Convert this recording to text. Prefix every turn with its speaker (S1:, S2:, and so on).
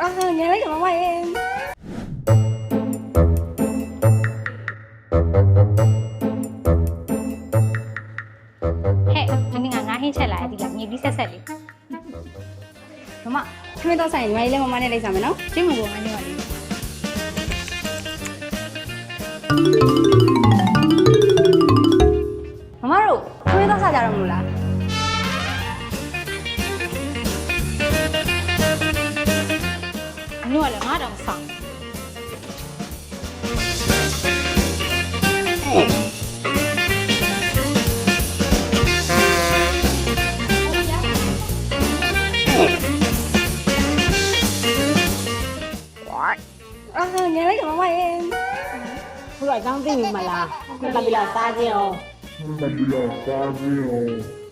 S1: အာငယ်လိုက်တော့မမရဲ့
S2: ဟဲ့ဒီနေ့ငါငါဟင်းချက်လာရဒီလားမြေပြီးဆက်ဆက်လေးမမ
S1: ခမင်းတော့ဆိုင်ညီမလေးလည်းမမနဲ့လိုက်စားမယ်နော်
S2: ကျင်းမပေါ်အနေပါလေး
S1: မမတို့ခမင်းတော့စားကြတော့မလို့လား Nuole madam sang. À,
S3: nhớ lấy cho mày em Rồi con tin mà là Con bị làm sao gì không? Con bị
S4: làm sao gì không?